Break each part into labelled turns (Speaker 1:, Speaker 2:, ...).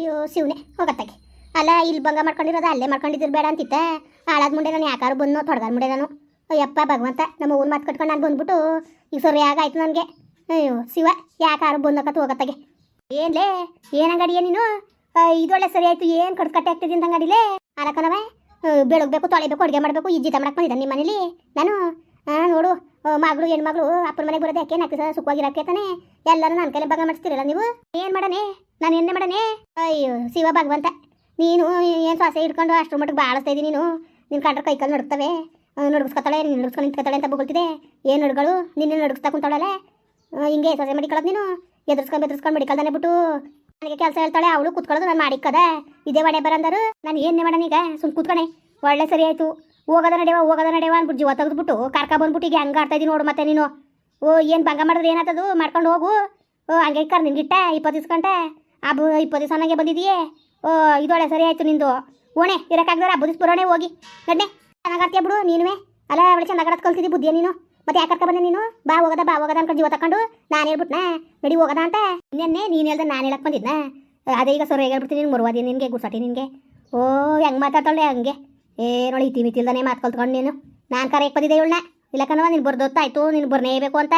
Speaker 1: ಅಯ್ಯೋ ಶಿವನೆ ಹೋಗತ್ತಾಗೆ ಅಲ್ಲ ಇಲ್ಲಿ ಭಂಗ ಮಾಡ್ಕೊಂಡಿರೋದು ಅಲ್ಲೇ ಮಾಡ್ಕೊಂಡಿದ್ರು ಬೇಡ ಅಂತಿತ್ತ? ಹಾಳಾದ ಮುಂಡೆ ನಾನು ಯಾಕಾರು ಬಂದು ತೊಡಗಾದ ಮುಂಡೆ ನಾನು? ಅಯ್ಯಪ್ಪ ಭಗವಂತ ನಮ್ಮ ಊರು ಮಾತು ಕಟ್ಕೊಂಡು ನಾನು ಬಂದ್ಬಿಟ್ಟು ಈಗ ಸರಿಯಾಗ ಆಯ್ತು ನನಗೆ. ಅಯ್ಯೋ ಶಿವ ಯಾಕಾರು ಬಂದಕತ್ ಹೋಗತ್ತಾಗೆ. ಏನ್ಲೇ ಏನ್ ನೀನು? ಇದೊಳ್ಳೆ ಸರಿ ಆಯ್ತು ಏನು ಕಡ್ದು ಕಟ್ಟೆ ಆಗ್ತಿದ್ದೆ ಅಂತ ಅಂಗಡಿಲೇ ಅಲಕನವ ಬೆಳಗ್ಬೇಕು ತೊಳಿಬೇಕು ಅಡುಗೆ ಮಾಡಬೇಕು ಈ ಜೀತ ಮಾಡಕ್ಕೆ ಬಂದಿದ್ದಾನೆ ನಿಮ್ಮ ಮನೇಲಿ. ನಾನು ಆ, ನೋಡು ಮಗಳು ಹೆಣ್ಮಗಳು ಅಪ್ಪನ ಮನೆಗೆ ಬರೋದು ಯಾಕೆ? ನಾಲ್ಕು ಸುಖವಾಗಿರಕ್ಕೆ ತಾನೆ? ಎಲ್ಲರೂ ನನ್ನ ಕೈಲಿ ಭಾಗ ಮಾಡಿಸ್ತೀರಲ್ಲ ನೀವು? ಏನು ಮಾಡನೆ ನಾನು ಎನ್ನೆ ಮಾಡನೆ? ಅಯ್ಯೋ, ಶಿವ ಭಗವಂತ, ನೀನು ಏನು ಶ್ವಾಸ ಹಿಡ್ಕೊಂಡು ಅಷ್ಟರ ಮಟ್ಟಿಗೆ ಬಾಳಿಸ್ತಾ ಇದ್ದೀನಿ ನೀನು? ನಿನ್ನ ಕಂಡ್ರೆ ಕೈಕಾಲು ನಡುಕ್ತವೆ ನಡುಗಿಸ್ಕೊತಾಳೆ, ನೀನು ನಡುಗಿಸ್ಕೊಂಡು ನಿಂತ್ಕೊತಾಳೆ ಅಂತ ಬೊಗಳ್ತಿದೆ. ಏನು ನಡುಗಳು? ನಿನ್ನೆ ನಡುಗಿಸ್ತಾ ಕುಂತಾಳೆ ಹಿಂಗೆ ಸೊಸೆ ಮಡಿಕೊಳ್ಳೋದು ನೀನು? ಎದುರ್ಸ್ಕೊಂಡು ಬೆದರ್ಸ್ಕೊಂಡು ಮೆಡಿಕಲ್ದಾನೆ ಬಿಟ್ಟು. ನನಗೆ ಕೆಲಸ ಹೇಳ್ತಾಳೆ, ಅವಳು ಕುತ್ಕೊಳ್ಳೋದು ನಾನು ಮಾಡಿಕ್ಕದ ಇದೇ ಒಡೆ ಬರಂದರು ನಾನು ಏನೇ ಮಾಡೋಣ ಈಗ? ಸುಮ್ ಕೂತ್ಕೊಣೆ. ಒಳ್ಳೆ ಸರಿ ಆಯಿತು. ಹೋಗೋದ ನಡೆವ ಹೋಗೋದ ನಡೆವ ಅಂದ್ಬಿಟ್ಟು ಜೀವ ತೆಗೆದ್ಬಿಟ್ಟು. ಕಾರ್ಕ ಬಂದ್ಬಿಟ್ಟು ಈಗ ಹೆಂಗೆ ಆಡ್ತಾ ನೋಡು ಮತ್ತೆ ನೀನು. ಓ, ಏನು ಭಂಗ ಮಾಡಿದ್ರೆ ಏನಾಗ್ತದು ಮಾಡ್ಕೊಂಡು ಹೋಗು. ಓ, ಹಂಗೆ ಕರ್ ನಿನ್ಗಿಟ್ಟ ಇಪ್ಪತ್ತು ಗಂಟೆ ಹಬ್ಬ ಇಪ್ಪತ್ತು ದಿವಸ ನನಗೆ ಬಂದಿದೆಯೇ ಓ ಇದೊಳೆ ಸರಿ ಆಯ್ತು ನಿಂದು. ಓಣೆ ಇರೋಕ್ಕಾಗ್ದಾರ ಹಬ್ಬ ಪುರಾಣೆ ಹೋಗಿ. ಗಡ್ಡೆ ಚೆನ್ನಾಗಾಡ್ತೀಯ ಬಿಡು, ನೀನುವೆ. ಅಲ್ಲ ಅವಳೆ ಚೆನ್ನಾಗಾಡೋದು ಕಲ್ತಿದ್ದಿ ಬುದ್ಧಿಯ ನೀನು. ಮತ್ತೆ ಯಾಕೆ ಕರ್ಕ ಬಂದೆ ನೀನು? ಬಾ, ಹೋಗದ ಬಾ, ಹೋಗದ ಅನ್ಕೊಂಡು ಜೀವ ತಕೊಂಡು ನಾನು ಹೇಳ್ಬಿಟ್ನಾ. ನಡಿ, ಹೋಗದ ಅಂತ. ನಿನ್ನೆ ನೀನು ಹೇಳ್ದೆ ನಾನು ಹೇಳಕ್ ಬಂದಿದ್ನಾ. ಅದೇ ಈಗ ಸೊರ ಹೇಳ್ಬಿಡ್ತೀನಿ ನಿನ್ಗೆ ಮುರುವಾದಿ ನಿನಗೆ, ಗುಡ್ಸಾಟಿ ನಿನಗೆ. ಓ, ಹೆಂಗೆ ಮಾತಾಡ್ತಾಳೆ ಹಂಗೆ. ಏ, ನೋಡಿ ಇತಿ ಮಿತಿಲ್ದಾನೆ ಮಾತು ಕಲ್ತ್ಕೊಂಡು ನೀನು. ನಾನು ಕರೆಯಕ್ಕೆ ಬಂದಿದ್ದೆ ಇವಳನ್ನ. ಇಲ್ಲ ಕಣವ ನೀನು ಬರ್ದೊತ್ತಾಯ್ತು ನೀನು ಬರ್ನೇಬೇಕು ಅಂತ.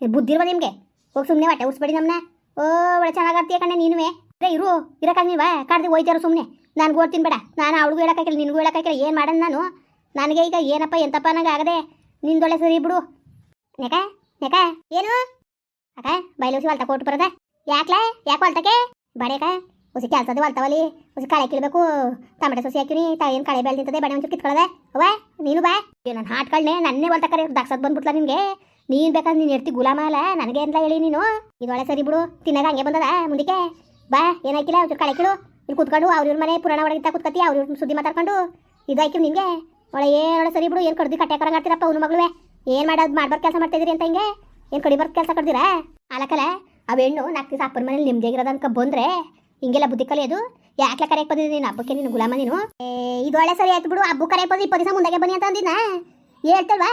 Speaker 1: ನೀನ್ ಬುದ್ಧಿ ಇಲ್ವಾ ನಿಮಗೆ? ಹೋಗಿ ಸುಮ್ಮನೆ ಹೊಟ್ಟೆ ಉಸ್ಬೇಡಿ ನಮ್ಮನ್ನ ಓ, ಒಳ್ಳೆ ಚೆನ್ನಾಗಾಡ್ತೀಯ ಕಣ್ಣೆ ನೀನುವೆ. ಅದೇ ಇರು, ಇರಕ್ಕಾಗ ನೀವ ಕಾಡ್ದು ಹೋಯ್ತಾರ ಸುಮ್ಮನೆ ನಾನು ಓದ್ತೀನಿ ಬೇಡ ನಾನು ಅವಳಿಗೂ ಹೇಳೋಕ್ಕಾಗಿಲ್ಲ ನಿನಗೂ ಹೇಳೋಕ್ಕಾಗಿಲ್ಲ ಏನು ಮಾಡೋಣ ನಾನು? ನನಗೆ ಈಗ ಏನಪ್ಪ, ಎಂತಪ್ಪ ನಂಗೆ ಆಗದೆ. ನಿಂದೊಳ್ಳೆ ಸರಿ ಬಿಡು. ನೆಕ ನೆಕ. ಏನು? ಅಕ್ಕ ಬೈಲೂಸಿ ಹೊಲ್ತ ಕೊಟ್ಟು ಬರದ? ಯಾಕಲೆ? ಯಾಕೆ ಹೊಲ್ತಕ್ಕೆ ಬಡೇಕ ಉಸಿ ಕೆಲಸದ ಹೊಲ್ತಾವಲಿ ಉಸಿ ಕಳೆ ಕೀಳ್ಬೇಕು. ಟಮಾಟೆ ಸೊಸಿ ಹಾಕಿನಿ ತ ಏನು ಕಳೆ ಬೆಳೆದಿಂತದೆ ಬಡೆ ಒಂಚೂರು ಕಿತ್ಕೊಳ್ಳದೆ ಅವ್ವ, ನೀನು ಬಾ. ನಾನು ಹಾಟ್ಗಳನ್ನೇ ನನ್ನೇ ಹೊಲ್ತ ಕರೆ ದಕ್ಸದ್ ಬಂದ್ಬಿಟ್ಲ ನಿನಗೆ ನೀನು ಬೇಕಾದ್ರೆ ನೀನು ಎಡ್ತಿ ಗುಲಾಮ ಅಲ್ಲ, ನನಗೆ ಅಂತ ಹೇಳಿ ನೀನು? ಇದೊಳೆ ಸರಿ ಬಿಡು, ತಿನ್ನಾಗ ಹಂಗೆ ಬಂದದ, ಮುಂದಕ್ಕೆ? ಬಾ, ಏನಾಯ್ಕಿಲ್ಲ, ಒಂಚೂರು ಕಳೆ ಕೇಳು ಇಲ್ಲಿ ಕುತ್ಕೊಂಡು ಅವ್ರ ಇವ್ರ ಮನೆ ಪುರಾಣ ಒಳಗಿಂತ ಕುತ್ಕತಿ ಅವ್ರ ಇವ್ರ ಸುದ್ದಿ ಮಾತಾಡ್ಕೊಂಡು ಇದಾಯ್ತು ನಿನಗೆ. ಒಳ್ಳೆ ಏನೊಳ ಸರಿ ಬಿಡು, ಏನು ಕಡ್ದು ಕಟ್ಟೆ ಕರಂಗಾಡ್ತೀರಪ್ಪ ಅವನ ಮಗಳುವೆ? ಏನು ಮಾಡೋದು ಮಾಡ್ಬಾರ್ದು ಕೆಲಸ ಮಾಡ್ತಾ ಇದೀರಿ ಅಂತ ಹಿಂಗೆ? ಏನು ಕಡಿಬಾರ್ದು ಕೆಲಸ ಕಡ್ದಿರಾ ಅಲಕಲ ಅವ ಹೆಣ್ಣು ನಾಲ್ಕು ದಿವಸ ಅಪ್ಪನ ಮನೇಲಿ ಇರೋದ ಅನ್ಕ ಬಂದ್ರೆ ಹಿಂಗೆಲ್ಲ ಬುದ್ಧಿ ಅದು. ಯಾಕೆ ಕರೆಯಕ್ಕೆ ಬಂದಿದ್ದೀನಿ ನೀನು? ಹಬ್ಬಕ್ಕೆ ನೀನು ಗುಲಾಮ ನೀನು? ಒಳ್ಳೆ ಸರಿ ಆಯ್ತು ಬಿಡು ಹಬ್ಬ ಕರೆಯಕ್ಕೆ ಬಂದು ಇಪ್ಪತ್ತು ದಿವಸ ಮುಂದಾಗೆ ಬನ್ನಿ ಅಂತ ಅಂದಿನ ಹೇಳ್ತಲ್ವಾ?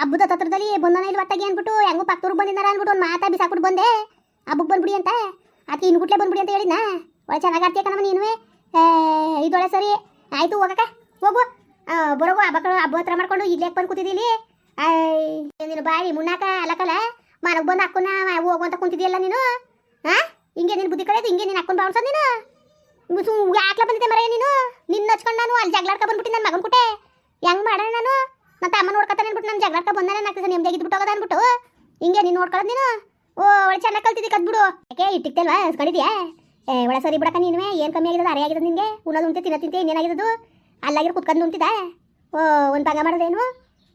Speaker 1: ಹಬ್ಬದ ತತ್ರದಲ್ಲಿ ಬಂದನ ಇಲ್ಲಿ ಒಟ್ಟಾಗಿ ಅಂದ್ಬಿಟ್ಟು, ಹೆಂಗೂ ಪಕ್ಕದವ್ರು ಬಂದಿದ್ದಾರೆ ಅಂದ್ಬಿಟ್ಟು ಒಂದು ಮಾತಾ ಬಿಸಾಕ್ಬಿಟ್ಟು ಬಂದೆ. ಹಬ್ಬಕ್ಕೆ ಬಂದ್ಬಿಡಿ ಅಂತ. ಅದಕ್ಕೆ ಇನ್ನು ಬಂದ್ಬಿಡಿ ಅಂತ ಹೇಳಿದ್ನಾ. ಒಳ್ಳೆ ಚೆನ್ನಾಗಿ ಆಡ್ತೀಯ ಕಣಮ್ಮ ನೀನು ಇದು ಒಳ್ಳೆ ಸರಿ. ಆಯ್ತು, ಹೋಗಕ್ಕ. ಹೋಗು. ಬರೋಗು ಹಬ್ಬ ಹಬ್ಬ ಹತ್ರ ಮಾಡ್ಕೊಂಡು ಇಲ್ಲೇ ಬಂದು ಕೂತಿದ್ದೀಲಿ ನೀನು ಬಾರಿ ಮುನ್ನಾಕ ಅಲಕಲ್ಲ ಮನೆಗೆ ಬಂದು ಅಕ್ಕನ ಹೋಗು ಅಂತ ಕುಂತಿದ್ಯಲ್ಲ ನೀನು. ಹಾ ಹಿಂಗೆ ನೀನು ಬುದ್ಧಿ ಕಳೆದು ಹಿಂಗೆ ನೀನು ಹಾಕೊಂಡು ಬಾವ್ಸದ್ ನೀನು. ಯಾಕ್ಲ ಬಂದಿದ್ದೆ ಮರ ನೀನು? ನಿನ್ನ ಹಚ್ಕೊಂಡು ನಾನು ಅಲ್ಲಿ ಜಗಳಾಡ್ಕ ಬಂದ್ಬಿಟ್ಟು ನನ್ನ ಮಗನ ಕುಟೆ. ಹೆಂಗ್ ಮಾಡೋಣ ನಾನು? ನನ್ನ ಅಮ್ಮ ನೋಡ್ಕೊತಾನೆ ಅನ್ಬಿಟ್ಟು ನಾನು ಜಗಳಾಡ್ಕ ಬಂದಾನೆ ನಾಲ್ಕು ನಿಮ್ದು ಬಿಟ್ಟು ಹೋಗೋದ ಅನ್ಬಿಟ್ಟು. ಹಿಂಗೆ ನೀನು ನೋಡ್ಕೊಳ್ಳೋದು ನೀನು? ಓ, ಒಳ್ಳೆ ಚೆನ್ನಾಗಿ ಕಲ್ತಿದ್ದಿ ಕದ್ಬಿಡು. ಯಾಕೆ ಇಟ್ಟಿಕ್ತಲ್ವಾ? ಕಡಿದ್ಯಾ ಏ, ಒಳ್ಳೆ ಸರಿ ಬಿಡಕ ನೀನುವೆ. ಏನು ಕಮ್ಮಿ ಆಗಿರೋದು ಅರೆ ಆಗಿರೋದು ನಿನಗೆ? ಉಣ್ಣೋದು ಉಂಟೆ ತಿನ್ನ ತಿಂತೆ ಇನ್ನೇನಾಗಿರೋದು ಅಲ್ಲಾಗಿರೋ ಕುತ್ಕೊಂಡು ಉಂಟಿದ ಓ, ಒಂದು ಪಂಗ ಮಾಡೋದೇನು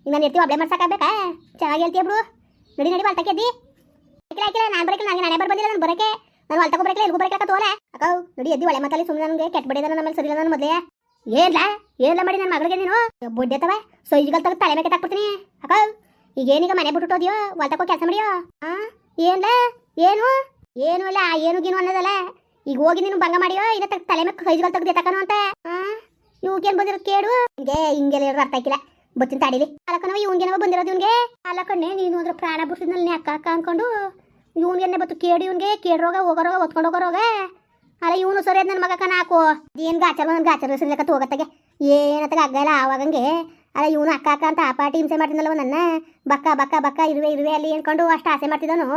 Speaker 1: ನಾನು ಇರ್ತೀವಿ ಒಬ್ಳೆ ಮಾಡ್ಸಕ್ಕಾಗಬೇಕಾ ಚೆನ್ನಾಗಿ ಹೇಳ್ತೀಯ ಬಿಡು ನಡಿ ನಡಿ ಬಾಲ್ತಕ್ಕೆ ಎದ್ದಿ. ಹಾಕಿಲ್ಲ ಹಾಕಿಲ್ಲ ನಾನು ಬರಕಿಲ್ಲ ನನಗೆ ನಾನೇ ಬರ್ಬಂದಿಲ್ಲ ನಾನು ಬರಕ್ಕೆ. ನಾನು ಹೊಲ್ತಕ್ಕೆ ಬರಕಿಲ್ಲ, ಎಲ್ಗೂ ಬರಕ್ಕೆ ತೋಲೆ ಅಕ್ಕ ನಡಿ, ಎದ್ದಿ ಒಳ್ಳೆ ಮಾತಲ್ಲಿ. ಸುಮ್ಮನೆ ನನಗೆ ಕೆಟ್ಟ ಬಿಡಿದ ನಮ್ಮಲ್ಲಿ ಮೇಲೆ ಸರಿ ನಾನು ಮೊದಲೇ. ಏನ್ಲ? ಏನ್ಲ ಮಾಡಿ ನನ್ನ ಮಗಳಿಗೆ ನೀನು? ಬೊಡ್ಡೆ ತವ ಸೈಜ್ಗಲ್ ತಗ ತಲೆ ಮೇಲೆ ಹಾಕ್ಬಿಡ್ತೀನಿ ಅಕ್ಕ ಈಗ ಏನೀಗ ಮನೆ ಬಿಟ್ಟು ಹೋದ್ಯೋ ಹೊಲ್ತಕ್ಕೋ ಕೆಲಸ ಮಾಡಿಯೋ? ಆ? ಏನ್ಲ? ಏನು? ಏನು ಅಲ್ಲ ಏನು ಗೀನು ಅನ್ನೋದಲ್ಲ. ಈಗ ಹೋಗಿ ನೀನು ಭಂಗ ಮಾಡಿಯೋ ಈಗ ತಲೆ ಮೇಲೆ ಸೈಜ್ಗಲ್ ತೆಗ್ದು ಎತ್ತಕನು ಅಂತ. ಆ? ಇವಕ್ಕೇನು ಬಂದಿರೋದು ಕೇಡು? ಹಿಂಗೆ, ಹಿಂಗೆಲ್ಲ ಇರೋದು ಅರ್ಥ ಆಗಿಲ್ಲ ಬರ್ತೀನಿ ತಾಡಿಲಿ. ಅಲ್ಲಕ್ಕನವ ಇವ್ನಿಗೇನವ ಬಂದಿರೋದು ಇವ್ನಿಗೆ? ಅಲ್ಲಕ್ಕಣ್ಣೆ ನೀನು ಅದ್ರ ಪ್ರಾಣ ಬಿಡ್ತಿದ್ನಲ್ಲಿ ಅಕ್ಕ ಅಕ್ಕ ಅನ್ಕೊಂಡು. ಇವ್ನಿಗೆನ್ನೇ ಬತ್ತು ಕೇಡು ಇವ್ನಿಗೆ ಕೇಳ್ರೋಗ ಹೋಗೋರೋಗ ಹೊತ್ಕೊಂಡು ಹೋಗೋರೋಗ ಅಲ್ಲ ಇವನು ಸರಿ ನನ್ನ ಮಗ ಕಣ ಹಾಕು ಏನು ಗಾಚರ ನನ್ನ ಗಾಚರ ಸಿಗ್ಲಕ್ಕ ಹೋಗತ್ತಾಗೆ ಏನತ್ತಾಗ ಆಗಲ್ಲ ಆವಾಗಂಗೆ. ಅಲ್ಲ ಇವನು ಅಕ್ಕ ಅಕ್ಕ ಅಂತ ಪಾರ್ಟಿ ಹಿಂಸೆ ಮಾಡ್ತಿದ್ನಲ್ವ ನನ್ನ ಬಕ್ಕ ಬಕ್ಕ ಬಕ್ಕ, ಇರುವೆ ಇರುವೆ ಅಲ್ಲಿ ಏನ್ಕೊಂಡು ಅಷ್ಟು ಆಸೆ ಮಾಡ್ತಿದ್ದಾನು.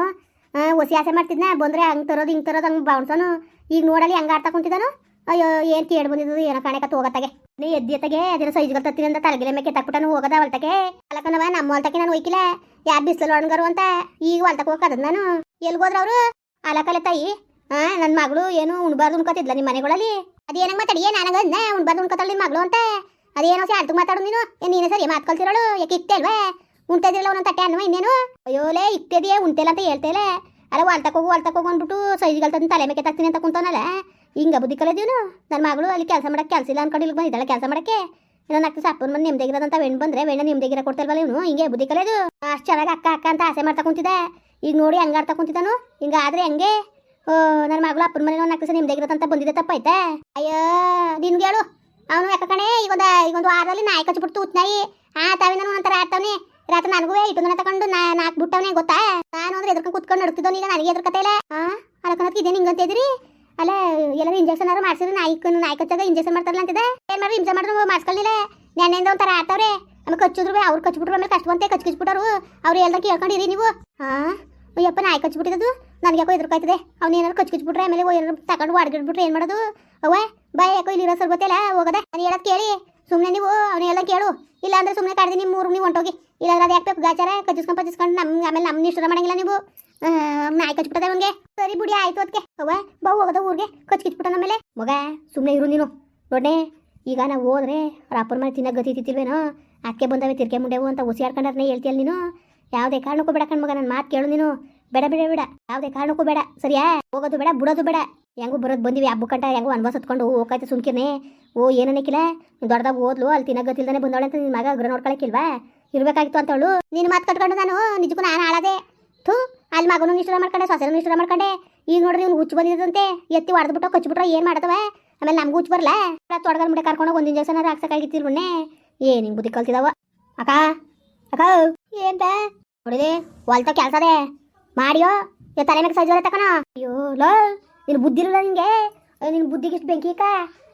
Speaker 1: ಒಸಿ ಆಸೆ ಮಾಡ್ತಿದ್ನ. ಬಂದ್ರೆ ಹಂಗೆ ತರೋದು, ಹಿಂಗೆ ತರೋದು, ಹಂಗೆ ಬಾವ್ಸನು ಈಗ ನೋಡಲಿ ಹಂಗೆ ಆಡ್ತಾ ಕುಂತಿದ್ದಾನು. ಅಯ್ಯೋ, ಏನು ಕೇಳಿ ಬಂದಿದ್ದು, ಏನೋ ಕಾಣಕತ್ತ ಹೋಗತ್ತಾಗೆ ನೀ ಎದ್ದಿಯತ್ತಾಗೆ ಅದನ್ನ ಸೈಜ್ಗಳು ಅಂತ ತಲೆಗಿಲೆ ಮೇಲೆ ಕೆತ್ತಾಕ್ಬಿಟ್ಟನು ಹೋಗದ ಹೊಲ್ತಕ್ಕೆ ಅಲ್ಲಕನವ ನಮ್ಮ ಹೊಲ್ತಕ್ಕೆ ನಾನು ಹೋಯ್ಕಿಲ್ಲ ಯಾರು ಬಿಸಿಲು ಒಣಗರು ಅಂತ ಈಗ ಹೊಲ್ತಕ್ಕೆ ಹೋಗದ ನಾನು. ಎಲ್ಗೋದ್ರ ಅವರು ಅಲಕಲೆ ತಾಯಿ ಹಾ ನನ್ನ ಮಗಳು ಏನು ಉಣ್ಬಾರ್ದು ಉಣ್ಕೋತಿದ್ಲ ನಿಮ್ಮ ಮನೆಗಳಲ್ಲಿ? ಅದೇನಂಗ್ ಮಾತಾಡಿ? ನನಗ ಅಂದ ಉಣ್ಬಾರ್ದು ಉಣ್ಕೊತಾಳ ನಿಮ್ಮ ಮಗಳು ಅಂತ. ಅದೇನೋ ಸಾಲ್ತು ಮಾತಾಡು ನೀನು. ನೀನು ಸರಿ ಮಾತು ಕಲ್ತಿರೋಳು ಯಾಕೆ ಇತ್ತೆ ಅಲ್ವಾ ಉಣ್ತಿದ್ರಲ್ಲ ಒಂದೊಂದು ತಟ್ಟೆ ಅನ್ನುವ ಇನ್ನೇನು? ಅಯ್ಯೋಲೇ ಇತ್ತೇದಿಯೇ ಉಣ್ತಿಲ್ಲ ಅಂತ ಹೇಳ್ತೇಲೆ ಅಲ್ಲ ಹೊಲ್ತಕ್ಕೆ ಹೋಗು ಹೊಲ್ತಕ್ಕೆ ಹೋಗು ಅಂದ್ಬಿಟ್ಟು ಸೈಜ್ಗಳು ತಂದು ತಲೆ ಮೇಲೆ ಅಂತ ಕುಂತವನಲ್ಲ. ಹಿಂಗೆ ಬುದ್ಧಿ ಕಲಿದೀವನು ನನ್ನ ಮಗಳು ಅಲ್ಲಿ ಕೆಲಸ ಮಾಡಕ್ಕೆ ಕೆಲಸ ಇಲ್ಲ ಅನ್ಕೊಂಡು ಇಲ್ಲಿ ಬಂದಿದ್ದಾಳೆ ಕೆಲಸ ಮಾಡಕ್ಕೆ. ನನ್ನ ಅಕ್ಕ ಸಪ್ಪನ ನಿಮ್ದೆ ಇರೋದಂತ ಹೆಣ್ಣು ಬಂದ್ರೆ ವೆಣ್ಣ ಇರ ಕೊಡ್ತಿಲ್ವಲ್ಲ ಇವನು? ಹಿಂಗೆ ಬುದ್ಧಿ ಕಲಿಯೋದು. ಅಷ್ಟು ಚೆನ್ನಾಗಿ ಅಕ್ಕ ಅಕ್ಕ ಅಂತ ಆಸೆ ಮಾಡ್ತಾ ಕುಂತಿದ್ದೆ. ಈಗ ನೋಡಿ ಹಂಗೆ ಆಡ್ತಾ ಕುಂತಿದ್ದಾನು. ಹಿಂಗಾದ್ರೆ ಹೆಂಗೆ? ನನ್ನ ಮಗಳು ಅಪ್ಪನ ಮನೆ ನಾಲ್ಕು ಇರೋದಂತ ಬಂದಿದೆ ತಪ್ಪೈತೆ ಅಯ್ಯೋ, ನಿನ್ಗೆ ಹೇಳು. ಅವನು ಯಾಕ ಕಣೆ? ಈಗೊಂದು ಈಗೊಂದು ವಾರದಲ್ಲಿ ನಾಯಿ ಕಚ್ಬಿಟ್ಟು ತೂತ್ನಾಯಿ ಆ, ತಾವಿ ನಾನು ಒಂಥರ ಆಡ್ತಾವನೆ. ರಾತ್ರಿ ನನಗೂ ಇಟ್ಟು ನನ್ನ ತಗೊಂಡು ನಾ ನಾಲ್ಕು ಬಿಟ್ಟವನೇ, ಗೊತ್ತಾ? ನಾನು ಅಂದ್ರೆ ಎದ್ರಕೊಂಡು ಕುತ್ಕೊಂಡು ನಡ್ತಿದ್ದೋ ಈಗ ನನಗೆ ಎದ್ರಕತೆ ಇಲ್ಲ ಆ ಅಲಕನತ್ ಇದೇನು ಹಿಂಗಂತ ಇದ್ರಿ ಅಲ್ಲ, ಎಲ್ಲರೂ ಇಂಜೆಕ್ಷನ್ ಆರು ಮಾಡ್ಸಿದ್ರೆ ನಾಯಿ ನಾಯಿ ಕಚ್ಚಾಗ ಇಂಜೆಕ್ಷನ್ ಮಾಡ್ತಾರಲ್ಲ ಅಂತಿದೆ ಏನ್ ಮಾಡಿ ಇಂಜೆಕ್ಷನ್ ಮಾಡಿದ್ರು ಮಾಡಿಸ್ಕೊಳ್ಳಿಲ್ಲ ನೆನ್ನೆಯಿಂದ ಒಂಥರ ಆಡ್ತಾವ್ರೆ. ನಮಗೆ ಕಚ್ಚಿದ್ರು ಅವ್ರು ಕಚ್ಚಿಬಿಟ್ರು ಆಮೇಲೆ ಕಷ್ಟ ಬಂತೆ ಕಚ್ ಅವ್ರು ಎಲ್ಲರೂ ಕೇಳ್ಕೊಂಡಿರಿ ನೀವು. ಹಾ ಅಯ್ಯಪ್ಪ, ನಾಯಿ ಕಚ್ಬಿಟ್ಟಿದ್ದು ನನಗೆ ಯಾಕೋ ಎದುರ್ಕಾಯ್ತದೆ ಅವ್ನು ಏನಾರು ಕಚ್ ಕಚ್ಬಿಟ್ರೆ ಆಮೇಲೆ ಏನಾರು ತಗೊಂಡು ಹೊಡ್ಗಿಡ್ಬಿಟ್ರೆ ಏನು ಮಾಡೋದು? ಅವ್ವ ಬಾಯ್ ಯಾಕೋ ಇಲ್ಲಿ ಇರೋ ಸರ್ ಗೊತ್ತಿಲ್ಲ ಹೋಗದ? ನಾನು ಹೇಳೋದು ಕೇಳಿ. ಸುಮ್ಮನೆ ನೀವು, ಅವ್ನು ಎಲ್ಲ ಕೇಳು. ಇಲ್ಲ ಅಂದ್ರೆ ಸುಮ್ಮನೆ ಕಡ್ದು ನಿಮ್ಮ ಮೂರು ನೀವು ಹೊಂಟೋಗಿ. ಇಲ್ಲ ಅದು ಯಾಕೆ ಬೇಕು? ಗಾಚಾರ, ಕಚ್ಚಿಸ್ಕೊಂಡು ಪಚ್ಚಿಸ್ಕೊಂಡು ನಮ್ಗೆ ಆಮೇಲೆ ನಮ್ಮ ನಿಷ್ಠರ ಮಾಡಂಗಿಲ್ಲ ನೀವು. ನಾಯಿ ಕಚ್ಬಿಟ್ಟದೆ ಅವನಿಗೆ ಸರಿ ಬುಡಿ, ಆಯ್ತು ಅದಕ್ಕೆ ಬಾ ಹೋಗದ ಊರಿಗೆ. ಕಚ್ ಕಿಚ್ಬಿಟ್ಟ ನಮ್ಮೇಲೆ ಮಗ ಸುಮ್ಮನೆ ಇರು ನೀನು. ನೋಡ್ನೆ ಈಗ ನಾವು ಹೋದ್ರೆ ಅಪ್ಪನ ಮನೆ ತಿನ್ನ ಗತಿ ತಿತ್ತಿಲ್ವೇನೋ ಅದಕ್ಕೆ ಬಂದವೆ ತಿರ್ಕೆ ಮುಂಡೆವು ಅಂತ ಉಸಿಯಾಡ್ಕೊಂಡ್ರೆ ಹೇಳ್ತಿಯಲ್ಲ ನೀನು? ಯಾವುದೇ ಕಾರಣಕ್ಕೂ ಬೇಡ ಕಣ್ಮಗ ನನ್ನ ಮಾತು ಕೇಳು ನೀನು. ಬೇಡ ಬೇಡ ಬೇಡ. ಯಾವುದೇ ಕಾರಣಕ್ಕೂ ಬೇಡ. ಸರಿಯಾ? ಹೋಗೋದು ಬೇಡ, ಬಿಡೋದು ಬೇಡ. ಹೆಂಗೂ ಬರೋದು ಬಂದಿವಿ, ಹಬ್ಬ ಕಂಟ ಹೆಂಗೂ ಅನ್ಭವ ಸತ್ಕೊಂಡು ಹೋಗ್ಕಾಯ್ತು ಸುಮ್ಕಿರ್ನೆ. ಓ ಏನನ್ನಕ್ಕಿಲ್ಲ ದೊಡ್ಡದಾಗ ಓದ್ಲು, ಅಲ್ಲಿ ತಿನ್ನೋ ಗತಿಲ್ದಾನೆ ಬಂದವಳೆ ಅಂತ ನಿನ್ನ ಮಗ ಅಗ್ರ ನೋಡ್ಕೊಳಕ್ಕಿಲ್ವಾ ಇರ್ಬೇಕಾಗಿತ್ತು ಹೇಳು ನೀನು ಮಾತು ಕಟ್ಕೊಂಡು ನಾನು ನಿಜಕ್ಕೂ ನಾನು ಆಳದೆ ಥೂ, ಅಲ್ಲಿ ಮಗನೂ ನಿಷ್ಠರ ಮಾಡ್ಕೊಂಡೆ, ಸೊಸೆನೂ ನಿಷ್ಠರ ಮಾಡ್ಕೊಂಡೆ. ಈಗ ನೋಡ್ರಿ ಇವ್ನು ಹುಚ್ಚು ಬಂದಿದಂತೆ ಎತ್ತಿ ಹೊಡೆದ್ಬಿಟ್ಟು ಕಚ್ಬಿಟ್ರೆ ಏನು ಮಾಡ್ತವೆ? ಆಮೇಲೆ ನಮ್ಗೂ ಹುಚ್ಚು ಬರಲ್ಲ ತೊಡಗಲ್ ಮುಡೆ ಕರ್ಕೊಂಡು ಒಂದು ಇಂಜೆಕ್ಷನ್ ಅದು ಹಾಕ್ಸಕ್ಕಾಗಿತ್ತು ಮೊನ್ನೆ. ಏನು ಬುದ್ಧಿ ಕಲ್ತಿದಾವ. ಅಕ್ಕ ಅಕ್ಕ, ಏನ್ ನೋಡಿದೆ ಹೊಲ್ತ ಕೆಲಸ ಮಾಡಿಯೋ ಏ ತಲೆ ಮೇಲೆ ಸಜ್ಜೋರೆ ತಕನ? ಅಯ್ಯೋ ಲೋ ನಿನ್ ಬುದ್ಧಿ ಇರಲ್ಲ ನಿಂಗೆ? ನಿನ್ ಬುದ್ಧಿಗೆ ಇಷ್ಟು ಬೆಂಕಿ ಕ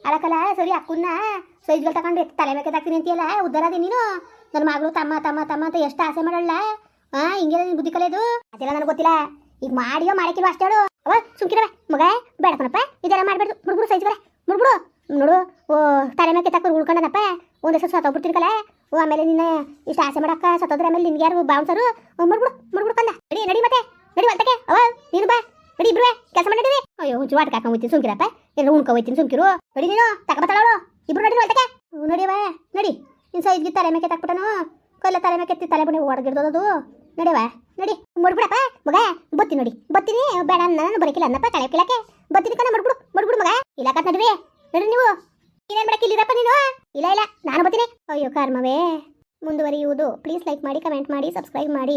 Speaker 1: ಅಳಕಲ್ಲ ಸರಿ ಅಕ್ಕನ್ನ ಸೈಜ್ಗಳು ತಗೊಂಡು ತಲೆ ಮೇಲೆ ತಾಕ್ತೀನಿ ಅಂತೀಯಲ್ಲ ಉದ್ದಾರದಿ ನೀನು? ನನ್ನ ಮಗಳು ತಮ್ಮ ತಮ್ಮ ತಮ್ಮ ಅಂತ ಎಷ್ಟು ಆಸೆ ಮಾಡಲ್ಲ ಹಾ ಹಿಂಗೆಲ್ಲ ನಿನ್ ಬುದ್ಧಿ ಕಲಿಯೋದು ಅದೆಲ್ಲ ನನಗೆ ಗೊತ್ತಿಲ್ಲ. ಈಗ ಮಾಡಿಯೋ ಮಾಡಕ್ಕಿಲ್ವ ಅಷ್ಟೇ ಹೇಳು. ಅವ ಸುಮ್ಕಿರವ ಮಗ ಬೇಡಕನಪ್ಪ ಇದೆಲ್ಲ ಮಾಡಬೇಡ ಮುಡ್ಬಿಡು ಸೈಜ್ ಬರ ನೋಡು, ಓ, ತಲೆ ಮೇಲೆ ತಕ್ಕ ಉಳ್ಕೊಂಡನಪ್ಪ. ಒಂದ್ ಸತ್ತೋಗ್ಬಿಡ್ತೀನಿ ಓ ಆಮೇಲೆ ನಿನ್ನ ಇಷ್ಟು ಆಸೆ ಮಾಡಕ್ಕ ಸತ್ತೋದ್ರೆ ಆಮೇಲೆ ನಿನ್ಗೆ ಯಾರು ಬೌನ್ಸರು ಮುಡ್ಬಿಡು ಮುಡ್ಬಿಡು ಕಂದ. ನಡಿ ನಡಿ ಮತ್ತೆ. ನಡಿ ಒತ್ತಕ್ಕೆ ಅವ, ನೀನು ಬಾ. ನಡಿ ಇಬ್ರು ಕೆಲಸ ಮಾಡಿದ್ರಿ ಅಯ್ಯೋ ಹುಚ್ಚು ವಾಟಕ್ಕೆ ಹಾಕೊಂಡ್ ಸುಮ್ಕಿರಪ್ಪ. ಎಲ್ಲ ಉಣ್ಕೊ ಹೋಯ್ತೀನಿ, ಸುಮ್ಕಿರು. ನಡಿ ನೀನು. ತಗೊಬತ್ತಾಳು ಇಬ್ರು ನಡಿ ಒತ್ತಕ್ಕೆ ನಡಿಯವ ನಡಿ ನಿನ್ ಸೈಜ್ಗೆ ತಲೆ ಮೇಕೆ ತಕ್ಬಿಟ್ಟನು ಕಲ್ಲ ತಲೆ ಮೇಕೆ ತಲೆ ಬುಣಿ ಹೊಡೆದಿಡ್ದೋದು ನಡಿಯವ ನಡಿ ಮುಡ್ಬಿಡಪ್ಪ ಮಗ. ಬತ್ತಿ ನೋಡಿ. ಬತ್ತೀನಿ. ಬೇಡ ನಾನು ಬರಕಿಲ್ಲ ಅನ್ನಪ್ಪ ಕಳೆ ಕಿಲಕ್ಕೆ ಬತ್ತಿನ ಕಣ ಮಡ್ಬಿಡು ಮಡ್ಬಿಡು ಮಗ. ಇಲ್ಲ ಕತ್ ನಡ್ರಿ ನಡ್ರಿ ನೀವು. ಏನೇನ್ ಮಾಡಕ್ಕೆ ಇಲ್ಲಿರಪ್ಪ ನೀನು? ಇಲ್ಲ ಇಲ್ಲ, ನಾನು ಬರ್ತೀನಿ. ಅಯ್ಯೋ, ಕರ್ಮವೇ. ಮುಂದುವರಿಯುವುದು. ಪ್ಲೀಸ್ ಲೈಕ್ ಮಾಡಿ ಕಮೆಂಟ್ ಮಾಡಿ ಸಬ್ಸ್ಕ್ರೈಬ್ ಮಾಡಿ.